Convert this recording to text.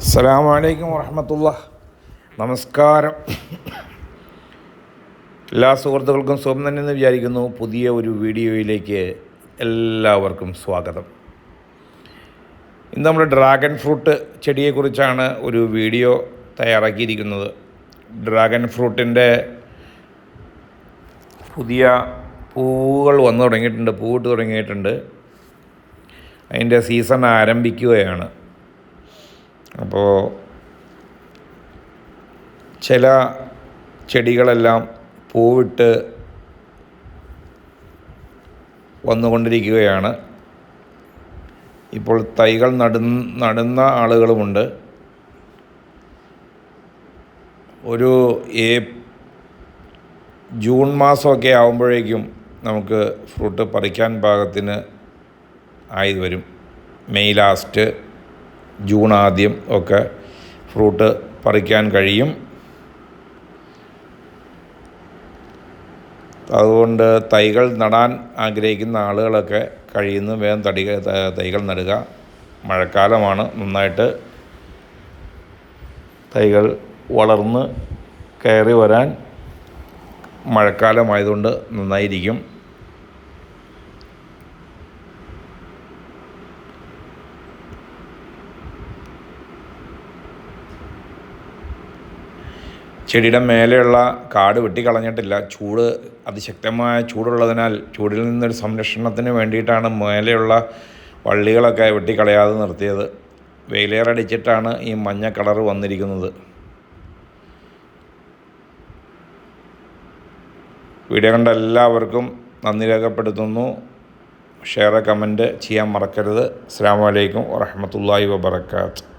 അസ്സലാമലൈക്കും വറഹമത്തുള്ള. നമസ്കാരം. എല്ലാ സുഹൃത്തുക്കൾക്കും സുഖം തന്നെ എന്ന് വിചാരിക്കുന്നു. പുതിയ ഒരു വീഡിയോയിലേക്ക് എല്ലാവർക്കും സ്വാഗതം. ഇന്ന് നമ്മൾ ഡ്രാഗൺ ഫ്രൂട്ട് ചെടിയെക്കുറിച്ചാണ് ഒരു വീഡിയോ തയ്യാറാക്കിയിരിക്കുന്നത്. ഡ്രാഗൺ ഫ്രൂട്ടിന്റെ പുതിയ പൂവുകൾ വന്നു തുടങ്ങിയിട്ടുണ്ട് പൂവിട്ട് തുടങ്ങിയിട്ടുണ്ട്. അതിന്റെ സീസൺ ആരംഭിക്കുകയാണ്. അപ്പോൾ ചില ചെടികളെല്ലാം പൂവിട്ട് വന്നുകൊണ്ടിരിക്കുകയാണ്. ഇപ്പോൾ തൈകൾ നടു നടുന്ന ആളുകളുമുണ്ട്. ഒരു ഏ ജൂൺ മാസമൊക്കെ ആകുമ്പോഴേക്കും നമുക്ക് ഫ്രൂട്ട് പറിക്കാൻ പാകത്തിന് ആയി വരും. May last. ജൂൺ ആദ്യം ഒക്കെ ഫ്രൂട്ട് പറിക്കാൻ കഴിയും. അതുകൊണ്ട് തൈകൾ നടാൻ ആഗ്രഹിക്കുന്ന ആളുകളൊക്കെ കഴിയുന്ന. വേഗം തടി തൈകൾ നടുക. മഴക്കാലമാണ് നന്നായിട്ട് തൈകൾ വളർന്ന് കയറി വരാൻ മഴക്കാലമായതുകൊണ്ട് നന്നായിരിക്കും. ചെടിയുടെ മേലെയുള്ള കാട് വെട്ടിക്കളഞ്ഞിട്ടില്ല. ചൂട് അതിശക്തമായ ചൂടുള്ളതിനാൽ ചൂടിൽ നിന്നൊരു സംരക്ഷണത്തിന് വേണ്ടിയിട്ടാണ് മേലെയുള്ള വള്ളികളൊക്കെ വെട്ടിക്കളയാതെ നിർത്തിയത്. വെയിലേറടിച്ചിട്ടാണ് ഈ മഞ്ഞ കളർ വന്നിരിക്കുന്നത്. വീഡിയോ കണ്ട എല്ലാവർക്കും നന്ദി രേഖപ്പെടുത്തുന്നു. ഷെയർ കമന്റ് ചെയ്യാൻ മറക്കരുത്. അസ്സാം വലൈക്കും വറഹമത്തല്ലാഹി വബർക്കാത്ത്